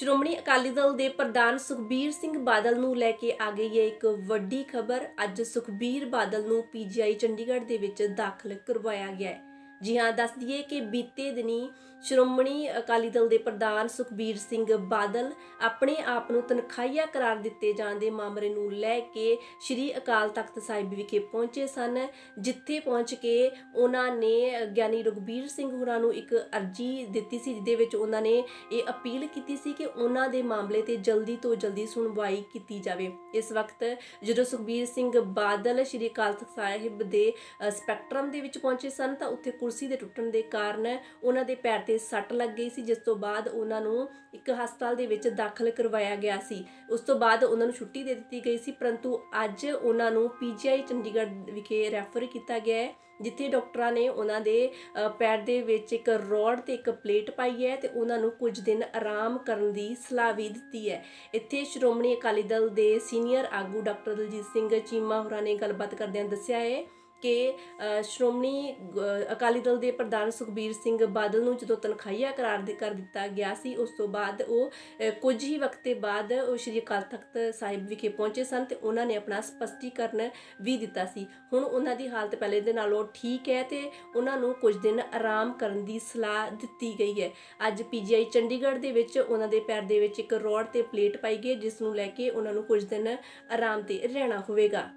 ਸ਼੍ਰੋਮਣੀ ਅਕਾਲੀ ਦਲ ਦੇ ਪ੍ਰਧਾਨ ਸੁਖਬੀਰ ਸਿੰਘ ਬਾਦਲ ਨੂੰ ਲੈ ਕੇ ਆ ਗਈ ਹੈ ਇੱਕ ਵੱਡੀ ਖਬਰ। ਅੱਜ ਸੁਖਬੀਰ ਬਾਦਲ ਨੂੰ ਪੀਜੀਆਈ ਚੰਡੀਗੜ੍ਹ ਦੇ ਵਿੱਚ ਦਾਖਲ ਕਰਵਾਇਆ ਗਿਆ ਹੈ। ਜੀ ਹਾਂ, ਦੱਸ ਦਈਏ ਕਿ ਬੀਤੇ ਦਿਨੀ ਸ਼੍ਰੋਮਣੀ ਅਕਾਲੀ ਦਲ ਦੇ ਪ੍ਰਧਾਨ ਸੁਖਬੀਰ ਸਿੰਘ ਬਾਦਲ ਆਪਣੇ ਆਪ ਨੂੰ ਤਨਖਾਹੀਆ ਕਰਾਰ ਦਿੱਤੇ ਜਾਣ ਦੇ ਮਾਮਲੇ ਨੂੰ ਲੈ ਕੇ ਸ੍ਰੀ ਅਕਾਲ ਤਖਤ ਸਾਹਿਬ ਵਿਖੇ ਪਹੁੰਚੇ ਸਨ, ਜਿੱਥੇ ਪਹੁੰਚ ਕੇ ਉਹਨਾਂ ਨੇ, ਗਿਆਨੀ ਰਘਬੀਰ ਸਿੰਘ ਹੋਰਾਂ ਨੂੰ ਇੱਕ ਅਰਜੀ ਦਿੱਤੀ ਸੀ, ਜਿਹਦੇ ਵਿੱਚ ਉਹਨਾਂ ਨੇ ਇਹ ਅਪੀਲ ਕੀਤੀ ਸੀ ਕਿ ਉਹਨਾਂ ਦੇ ਮਾਮਲੇ ਤੇ ਜਲਦੀ ਤੋਂ ਜਲਦੀ ਸੁਣਵਾਈ ਕੀਤੀ ਜਾਵੇ। ਇਸ ਵਕਤ ਜਦੋਂ ਸੁਖਬੀਰ ਸਿੰਘ ਬਾਦਲ ਸ੍ਰੀ ਅਕਾਲ ਤਖਤ ਸਾਹਿਬ ਦੇ ਸਪੈਕਟਰਮ ਦੇ ਵਿੱਚ ਪਹੁੰਚੇ ਸਨ, ਤਾਂ ਉੱਥੇ ਕੁਰਸੀ ਦੇ ਟੁੱਟਣ ਦੇ ਕਾਰਨ ਉਹਨਾਂ ਦੇ ਪੈਰ ਤੇ ਸੱਟ ਲੱਗ ਗਈ ਸੀ, ਜਿਸ ਤੋਂ ਬਾਅਦ ਉਹਨਾਂ ਨੂੰ ਇੱਕ ਹਸਪਤਾਲ ਦੇ ਵਿੱਚ ਦਾਖਲ ਕਰਵਾਇਆ ਗਿਆ ਸੀ। ਉਸ ਤੋਂ ਬਾਅਦ ਉਹਨਾਂ ਨੂੰ ਛੁੱਟੀ ਦੇ ਦਿੱਤੀ ਗਈ ਸੀ, ਪਰੰਤੂ ਅੱਜ ਉਹਨਾਂ ਨੂੰ ਪੀਜੀਆਈ ਚੰਡੀਗੜ੍ਹ ਵਿਖੇ ਰੈਫਰ ਕੀਤਾ ਗਿਆ ਹੈ, ਜਿੱਥੇ ਡਾਕਟਰਾਂ ਨੇ ਉਹਨਾਂ ਦੇ ਪੈਰ ਦੇ ਵਿੱਚ ਇੱਕ ਰੋਡ ਤੇ ਇੱਕ ਪਲੇਟ ਪਾਈ ਹੈ ਤੇ ਉਹਨਾਂ ਨੂੰ ਕੁਝ ਦਿਨ ਆਰਾਮ ਕਰਨ ਦੀ ਸਲਾਹ ਵੀ ਦਿੱਤੀ ਹੈ। ਇੱਥੇ ਸ਼੍ਰੋਮਣੀ ਅਕਾਲੀ ਦਲ ਦੇ ਸੀਨੀਅਰ ਆਗੂ ਡਾਕਟਰ ਦਲਜੀਤ ਸਿੰਘ ਚੀਮਾ ਹੋਰਾਂ ਨੇ ਗੱਲਬਾਤ ਕਰਦਿਆਂ ਦੱਸਿਆ ਹੈ ਕਿ ਸ਼੍ਰੋਮਣੀ ਅਕਾਲੀ ਦਲ ਦੇ ਪ੍ਰਧਾਨ ਸੁਖਬੀਰ ਸਿੰਘ ਬਾਦਲ ਨੂੰ ਜਦੋਂ ਤਨਖਾਹੀਆ ਕਰਾਰ ਦੇ, ਕਰ ਦਿੱਤਾ ਗਿਆ ਸੀ, ਉਸ ਤੋਂ ਬਾਅਦ ਉਹ ਕੁਝ ਹੀ ਵਕਤ ਦੇ ਬਾਅਦ ਉਹ ਸ਼੍ਰੀ ਅਕਾਲ ਤਖਤ ਸਾਹਿਬ ਵਿਖੇ ਪਹੁੰਚੇ ਸਨ ਤੇ ਉਹਨਾਂ ਨੇ ਆਪਣਾ ਸਪਸ਼ਟੀਕਰਨ ਵੀ ਦਿੱਤਾ ਸੀ। ਹੁਣ ਉਹਨਾਂ ਦੀ ਹਾਲਤ ਪਹਿਲੇ ਦੇ ਨਾਲੋਂ ਠੀਕ ਹੈ ਤੇ ਉਹਨਾਂ ਨੂੰ ਕੁਝ ਦਿਨ ਆਰਾਮ ਕਰਨ ਦੀ ਸਲਾਹ ਦਿੱਤੀ ਗਈ ਹੈ। ਅੱਜ ਪੀਜੀਆਈ ਚੰਡੀਗੜ੍ਹ ਦੇ ਵਿੱਚ ਉਹਨਾਂ ਦੇ ਪੈਰ ਦੇ ਵਿੱਚ ਇੱਕ ਰੋਡ ਤੇ ਪਲੇਟ ਪਾਈ ਗਈ, ਜਿਸ ਨੂੰ ਲੈ ਕੇ ਉਹਨਾਂ ਨੂੰ ਕੁਝ ਦਿਨ ਆਰਾਮ ਤੇ ਰਹਿਣਾ ਹੋਵੇਗਾ।